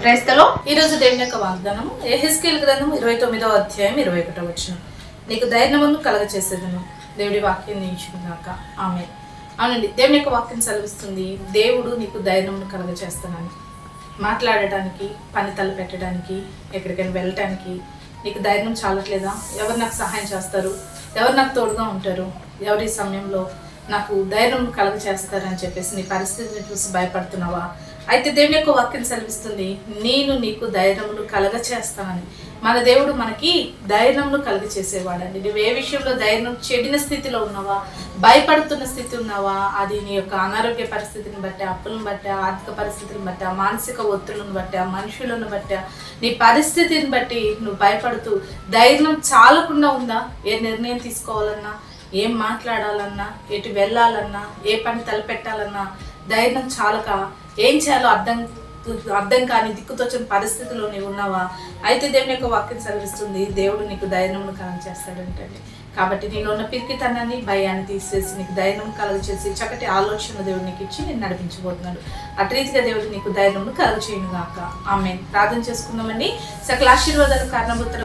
క్రైస్తలో ఈ రోజు దేవుని యొక్క వాగ్దానం ఏహెస్కేల్ గ్రంథం ఇరవై తొమ్మిదవ అధ్యాయం ఇరవై ఒకటో వచ్చిన నీకు ధైర్యమును కలగ చేసేదను దేవుడి వాక్యం నేర్చుకున్నాక. ఆమె అవునండి దేవుని యొక్క వాక్యం సెలవిస్తుంది దేవుడు నీకు ధైర్యమును కలగ చేస్తానని మాట్లాడటానికి పని తల పెట్టడానికి ఎక్కడికైనా వెళ్ళటానికి నీకు ధైర్యం చాలట్లేదా? ఎవరు నాకు సహాయం చేస్తారు? ఎవరు నాకు తోడుగా ఉంటారు? ఎవరి సమయంలో నాకు ధైర్యం కలగ చేస్తారని చెప్పేసి నీ పరిస్థితిని చూసి భయపడుతున్నావా? అయితే దేవుని యొక్క వాక్యం సెలవిస్తుంది నేను నీకు ధైర్యములు కలగ చేస్తానని మన దేవుడు మనకి ధైర్యంలో కలుగ చేసేవాడండి నువ్వు ఏ విషయంలో ధైర్యం చెడిన స్థితిలో ఉన్నావా భయపడుతున్న స్థితి ఉన్నావా అది నీ యొక్క అనారోగ్య పరిస్థితిని బట్టి అప్పులను బట్టి ఆర్థిక పరిస్థితిని బట్టి మానసిక ఒత్తులను బట్టి మనుషులను బట్టి నీ పరిస్థితిని బట్టి నువ్వు భయపడుతూ ధైర్యం చాలకుండా ఉందా? ఏ నిర్ణయం తీసుకోవాలన్నా ఏం మాట్లాడాలన్నా ఎటు వెళ్ళాలన్నా ఏ పని తలపెట్టాలన్నా ధైర్యం చాలక ఏం చేయాలో అర్థం అర్థం కాని దిక్కుతోచిన పరిస్థితిలో నీవు ఉన్నావా? అయితే దేవుని యొక్క వాక్యం సెలవిస్తుంది దేవుడు నీకు ధైర్యం కలం చేస్తాడంటండి. కాబట్టి నేను ఉన్న పిరికితనాన్ని భయాన్ని తీసేసి నీకు ధైర్యం కలుగచేసి చక్కటి ఆలోచన దేవుడు నీకు ఇచ్చి నేను నడిపించబోతున్నాడు అటు రీతిగా దేవుడు నీకు ధైర్యం కలుగు చేయను గాక ఆమె ప్రార్థన చేసుకుందామండి. సకల ఆశీర్వాదాలు కారణభూతులు